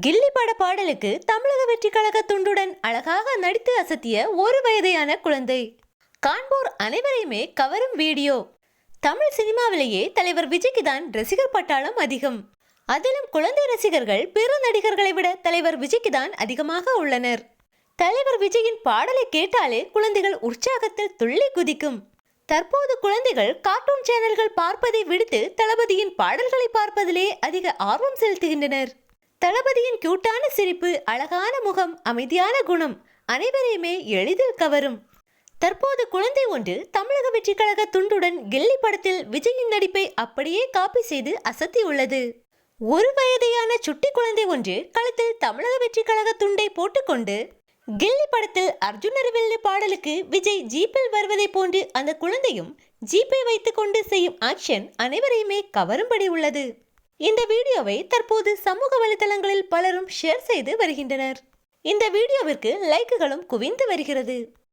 கில்லி பட பாடலுக்கு தமிழக வெற்றி கழக துண்டுடன் அழகாக நடித்து அசத்திய ஒரு வயதையான குழந்தை. காண்போர் அனைவரையுமே கவரும் வீடியோ. தமிழ் சினிமாவிலேயே தலைவர் விஜய்க்கு தான் ரசிகர் பட்டாளம் அதிகம். அதிலும் குழந்தை ரசிகர்கள் பிற நடிகர்களை விட தலைவர் விஜய்க்கு தான் அதிகமாக உள்ளனர். தலைவர் விஜயின் பாடலை கேட்டாலே குழந்தைகள் உற்சாகத்தில் துள்ளி குதிக்கும். தற்போது குழந்தைகள் கார்ட்டூன் சேனல்கள் பார்ப்பதை விடுத்து தளபதியின் பாடல்களை பார்ப்பதிலே அதிக ஆர்வம் செலுத்துகின்றனர். தளபதியின் கியூட்டான சிரிப்பு அழகான முகம் அமைதியான குணம் அனைவரையுமே எளிதில் கவரும். தற்போது குழந்தை ஒன்று தமிழக வெற்றி கழக துண்டுடன் கில்லி படத்தில் விஜயின் நடிப்பை அப்படியே காப்பி செய்து அசத்தியுள்ளது ஒரு வயதையான சுட்டி குழந்தை ஒன்று கழுத்தில் தமிழக வெற்றி கழக துண்டை போட்டுக்கொண்டு கில்லி படத்தில் அர்ஜுன் அறிவில்லு பாடலுக்கு விஜய் ஜீப்பில் வருவதை போன்று அந்த குழந்தையும் ஜீப்பை வைத்துக்கொண்டு செய்யும் ஆக்ஷன் அனைவரையுமே கவரும்படி உள்ளது. இந்த வீடியோவை தற்போது சமூக வலைதளங்களில் பலரும் ஷேர் செய்து வருகின்றனர். இந்த வீடியோவிற்கு லைக்குகளும் குவிந்து வருகிறது.